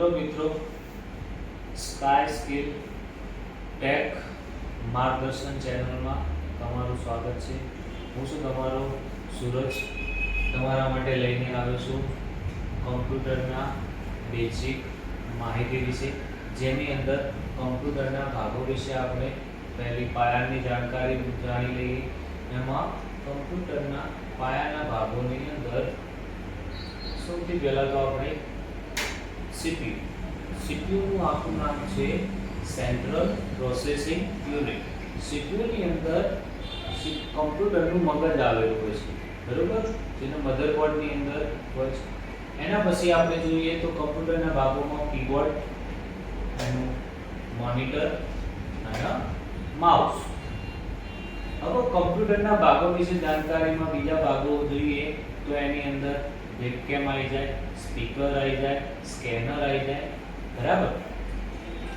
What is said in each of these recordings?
Hello મિત્રો sky skill tech માર્ગદર્શન ચેનલમાં તમારું સ્વાગત છે. હું છું તમારો સૂરજ. તમારા માટે લઈને આવ્યો છું કમ્પ્યુટરના બેઝિક માહિતી વિશે, જેની અંદર કમ્પ્યુટરના ભાગો વિશે આપણે પહેલી પાયાની જાણકારી જાણી લઈએ. એમાં કમ્પ્યુટરના પાયાના ભાગોની અંદર સૌથી પહેલાં તો આપણે સીપીયુ સીપીયુનું આખું નામ છે સેન્ટ્રલ પ્રોસેસિંગ યુનિટ સીપીયુની અંદર કમ્પ્યુટરનું મગજ આવેલું હોય છે. બરોબર? જેને મધરબોર્ડની અંદર હોય છે. એના પછી આપણે જોઈએ તો કમ્પ્યુટરના ભાગોમાં કીબોર્ડ એનું મોનિટર અને માઉસ હવે કમ્પ્યુટરના ભાગો વિશે જાણકારીમાં બીજા ભાગો જોઈએ તો એની અંદર વેબકેમ આવી જાય, સ્પીકર આવી જાય, સ્કેનર આવી જાય, બરાબર?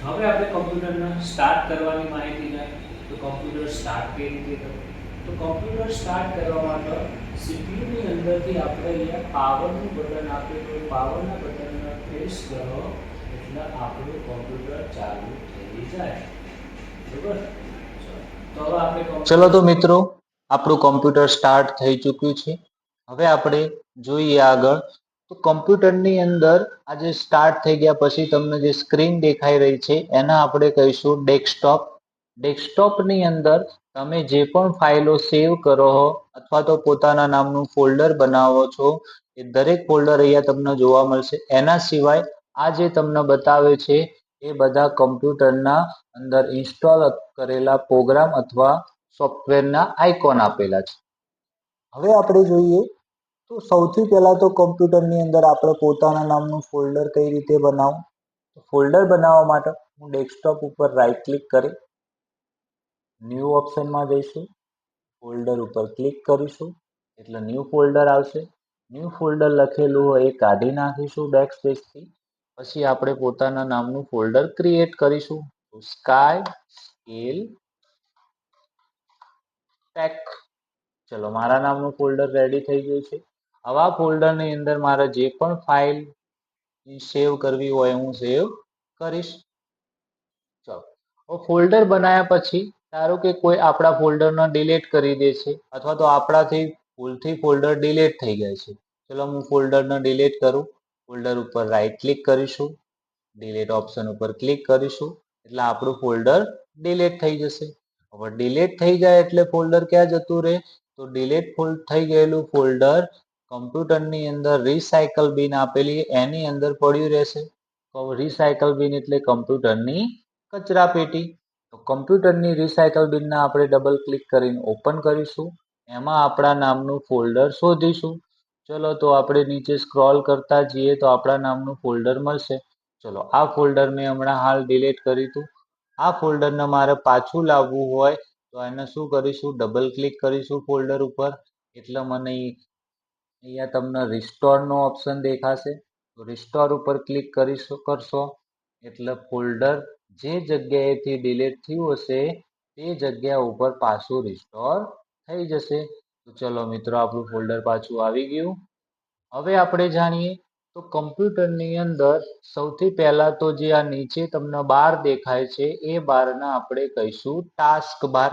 હવે આપણે કમ્પ્યુટરને સ્ટાર્ટ કરવાની માહિતી જાય તો કમ્પ્યુટર સ્ટાર્ટ કઈ રીતે કરવું? તો કમ્પ્યુટર સ્ટાર્ટ કરવા માટે સીપીયુની અંદરથી આપણે અહીંયા પાવરનું બટન તો પાવરના બટનને પ્રેસ કરો, એટલે આપણું કમ્પ્યુટર ચાલુ થઈ જાય. બરાબર? તો હવે આપણે ચલો તો મિત્રો, આપણું કમ્પ્યુટર સ્ટાર્ટ થઈ ચૂક્યું છે. હવે આપણે જોઈએ આગળ. તો કમ્પ્યુટરની અંદર આજે સ્ટાર્ટ થઈ ગયા પછી તમને જે સ્ક્રીન દેખાઈ રહી છે, એના આપણે કહીશું ડેસ્કટોપ ડેસ્કટોપની અંદર તમે જે પણ ફાઇલો સેવ કરો હો, અથવા તો પોતાના નામનું ફોલ્ડર બનાવો છો, એ દરેક ફોલ્ડર અહીંયા તમને જોવા મળશે. એના સિવાય આ જે તમને બતાવે છે, એ બધા કમ્પ્યુટરના અંદર ઇન્સ્ટોલ કરેલા પ્રોગ્રામ અથવા સોફ્ટવેરના આઇકોન આપેલા છે. હવે આપણે જોઈએ તો સૌથી પહેલા તો કમ્પ્યુટરની અંદર આપણે પોતાના નામનું ફોલ્ડર કઈ રીતે બનાવું? ફોલ્ડર બનાવવા માટે હું ડેસ્કટોપ ઉપર રાઈટ ક્લિક કરી ન્યૂ ઓપ્શનમાં જઈશું. ફોલ્ડર ઉપર ક્લિક કરીશું. એટલે ન્યૂ ફોલ્ડર આવશે. ન્યૂ ફોલ્ડર લખેલું હોય એ કાઢી નાખીશું ડેસ્ક સ્પેસથી પછી આપણે પોતાના નામનું ફોલ્ડર ક્રિએટ કરીશું. સ્કાય સ્કેલ ટેક ચલો, મારા નામનું ફોલ્ડર રેડી થઈ ગયું છે. આવા ફોલ્ડરની અંદર મારે જે પણ ફાઇલ સેવ કરવી હોય હું સેવ કરીશ. ચલો ફોલ્ડર બનાવ્યા પછી, ધારો કે કોઈ આપણા ફોલ્ડરને ડિલીટ કરી દે છે, અથવા તો આપણાથી ભૂલથી ફોલ્ડર ડિલીટ થઈ ગયા છે. ચલો, હું ફોલ્ડરને ડિલીટ કરું. ફોલ્ડર ઉપર રાઈટ ક્લિક કરીશું. ડિલીટ ઓપ્શન ઉપર ક્લિક કરીશું. એટલે આપણું ફોલ્ડર ડિલીટ થઈ જશે. હવે ડિલીટ થઈ જાય એટલે ફોલ્ડર ક્યાં જતું રહે? તો ડિલીટ ફોલ્ડ થઈ ગયેલું ફોલ્ડર કમ્પ્યુટરની અંદર રિસાયકલ બિન આપેલી એની અંદર પડ્યું રહેશે. રિસાયકલ બિન એટલે કમ્પ્યુટરની કચરા પેટી. તો કમ્પ્યુટરની રિસાયકલ બિનના આપણે ડબલ ક્લિક કરીને ઓપન કરીશું. એમાં આપણા નામનું ફોલ્ડર શોધીશું. ચલો તો આપણે નીચે સ્ક્રોલ કરતા જઈએ તો આપણા નામનું ફોલ્ડર મળશે. ચલો આ ફોલ્ડર મેં હમણાં હાલ ડિલીટ કર્યું હતું આ ફોલ્ડરને મારે પાછું લાવવું હોય તો એને શું કરીશું? ડબલ ક્લિક કરીશું ફોલ્ડર ઉપર. એટલે મને અહીંયા તમને રિસ્ટોરનો ઓપ્શન દેખાશે. તો રિસ્ટોર ઉપર ક્લિક કરીશું, કરશો. એટલે ફોલ્ડર જે જગ્યાએથી ડિલીટ થયું હશે, તે જગ્યા ઉપર પાછું રિસ્ટોર થઈ જશે. તો ચલો મિત્રો, આપણું ફોલ્ડર પાછું આવી ગયું. હવે આપણે જાણીએ તો કમ્પ્યુટરની અંદર સૌથી પહેલા તો જે આ નીચે તમને બાર દેખાય છે, એ બારને આપણે કહીશું ટાસ્ક બાર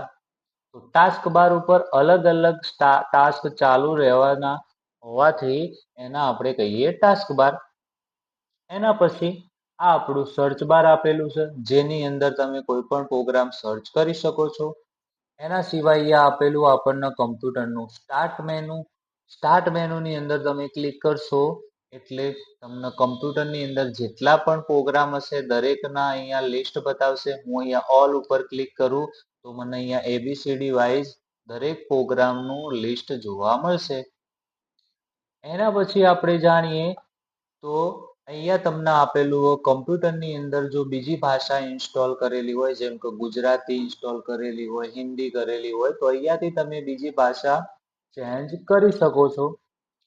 તો ટાસ્ક બાર ઉપર અલગ અલગ ટાસ્ક ચાલુ રહેવાના હોવાથી એના આપણે કહીએ ટાસ્ક બાર એના પછી આ આપણું સર્ચ બાર આપેલું છે, જેની અંદર તમે કોઈ પણ પ્રોગ્રામ સર્ચ કરી શકો છો. એના સિવાય આપેલું આપણને કમ્પ્યુટરનું સ્ટાર્ટ મેનુ સ્ટાર્ટ મેનુની અંદર તમે ક્લિક કરશો એટલે તમને કમ્પ્યુટરની અંદર જેટલા પણ પ્રોગ્રામ હશે, દરેકના અહીંયા લિસ્ટ બતાવશે. હું અહીંયા ઓલ ઉપર ક્લિક કરું, તો મને અહીંયા એબીસીડી વાઇઝ દરેક પ્રોગ્રામનું લિસ્ટ જોવા મળશે. એના પછી આપણે જાણીએ, તો અહીંયા તમને આપેલું હોય કમ્પ્યુટરની અંદર જો બીજી ભાષા ઇન્સ્ટોલ કરેલી હોય, જેમ કે ગુજરાતી ઇન્સ્ટોલ કરેલી હોય, હિન્દી કરેલી હોય, તો અહીંયાથી તમે બીજી ભાષા ચેન્જ કરી શકો છો.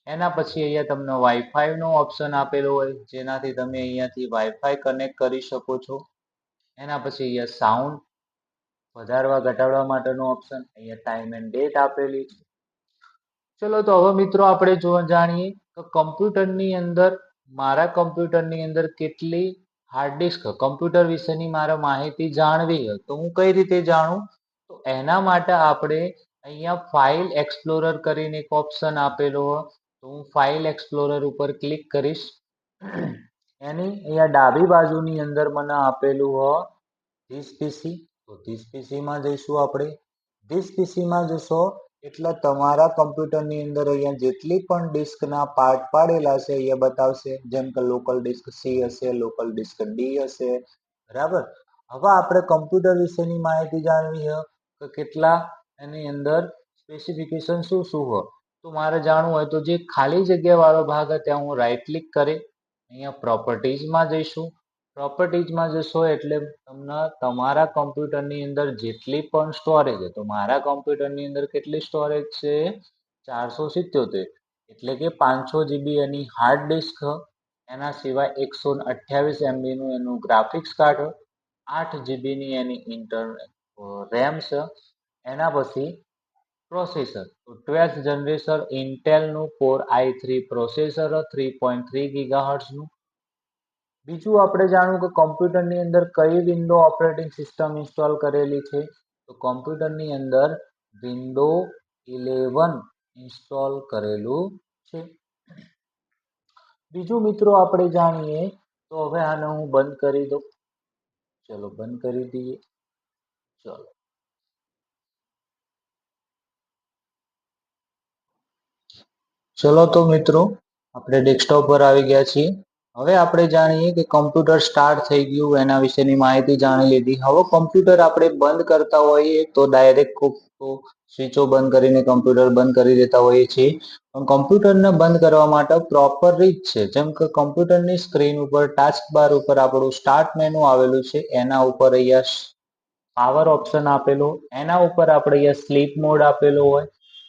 એના પછી અહીંયા તમને વાઈફાઈ નો ઓપ્શન આપેલો હોય, જેનાથી તમે અહીંયાથી વાઈફાઈ કનેક્ટ કરી શકો છો. એના પછી અહીંયા સાઉન્ડ વધારવા, ઘટાડવા માટેનો ઓપ્શન અહીંયા ટાઈમ એન્ડ ડેટ આપેલી છે. ચલો તો હવે મિત્રો આપણે જો જાણીએ તો કમ્પ્યુટરની અંદર, મારા કમ્પ્યુટરની અંદર કેટલી હાર્ડ ડિસ્ક કમ્પ્યુટર વિશેની મારે માહિતી જાણવી તો હું કઈ રીતે જાણું? તો એના માટે આપણે અહીંયા ફાઇલ એક્સપ્લોરર કરીને એક ઓપ્શન આપેલો તો હું ફાઇલ એક્સપ્લોરર ઉપર ક્લિક કરીશ. એની અહીંયા ડાબી બાજુની અંદર મને આપેલું હોય ધીસ પીસી તો ધીસ પીસીમાં જઈશું આપણે. ધીસ પીસીમાં જશો એટલે તમારા કમ્પ્યુટરની અંદર અહીંયા જેટલી પણ ડિસ્કના પાર્ટ પાડેલા છે અહીંયા બતાવશે. જેમ કે લોકલ ડિસ્ક સી હશે લોકલ ડિસ્ક ડી હશે. બરાબર? હવે આપણે કમ્પ્યુટર વિશેની માહિતી જાણવી છે કે કેટલા એની અંદર સ્પેસિફિકેશન શું શું હોય તો મારે જાણવું હોય તો જે ખાલી જગ્યા વાળો ભાગ હોય ત્યાં હું રાઈટ ક્લિક કરી અહીંયા પ્રોપર્ટીઝમાં જઈશું. પ્રોપર્ટીઝમાં જશો એટલે તમને તમારા કોમ્પ્યુટરની અંદર જેટલી પણ સ્ટોરેજ છે, તો મારા કોમ્પ્યુટરની અંદર કેટલી સ્ટોરેજ છે? ચારસો સિત્યોતેર. એટલે કે પાંચસો જીબી એની હાર્ડ ડિસ્ક એના સિવાય એકસો અઠ્યાવીસ એમબીનું એનું ગ્રાફિક્સ કાર્ડ આઠ જીબીની એની ઇન્ટર રેમ છે. એના પછી પ્રોસેસર તો twelfth generation ઇન્ટેલનું core I three processor three point three ગીગાહર્ટ્સનું બીજું આપણે જાણવું કે કોમ્પ્યુટરની અંદર કઈ વિન્ડો ઓપરેટિંગ સિસ્ટમ ઇન્સ્ટોલ કરેલી છે? તો કોમ્પ્યુટરની અંદર વિન્ડો ઇલેવન ઇન્સ્ટોલ કરેલું છે. બીજું મિત્રો આપણે જાણીએ, તો હવે આને હું બંધ કરી દઉં. ચલો, બંધ કરી દઈએ. ચલો. ચલો તો મિત્રો, આપણે ડેસ્કટોપ પર આવી ગયા છીએ. હવે આપણે જાણીએ કે કમ્પ્યુટર સ્ટાર્ટ થઈ ગયું, એના વિશેની માહિતી જાણી લીધી. હવે કમ્પ્યુટર આપણે બંધ કરતા હોઈએ તો ડાયરેક્ટ સ્વિચો બંધ કરીને કમ્પ્યુટર બંધ કરી દેતા હોઈએ છીએ. પણ કમ્પ્યુટરને બંધ કરવા માટે પ્રોપર રીત છે. જેમ કે કમ્પ્યુટરની સ્ક્રીન ઉપર ટાસ્ક બાર ઉપર આપણું સ્ટાર્ટ મેનુ આવેલું છે. એના ઉપર અહીંયા પાવર ઓપ્શન આપેલો. એના ઉપર આપણે અહીંયા સ્લીપ મોડ આપેલો હોય.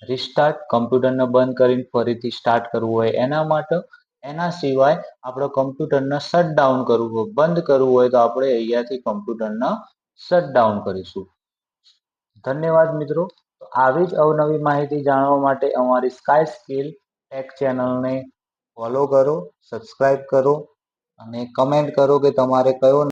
રિસ્ટાર્ટ કમ્પ્યુટરને બંધ કરીને ફરીથી સ્ટાર્ટ કરવું હોય એના માટે, એના સિવાય આપણે કમ્પ્યુટરને શટ ડાઉન કરવું હોય, બંધ કરવું હોય તો આપણે અહીંયાથી કમ્પ્યુટરને શટ ડાઉન કરીશું. ધન્યવાદ મિત્રો. આવી જ અવનવી માહિતી જાણવા માટે અમારી સ્કાય સ્કિલ ટેક ચેનલને ફોલો કરો સબસ્ક્રાઇબ કરો અને કમેન્ટ કરો કે તમારે કયો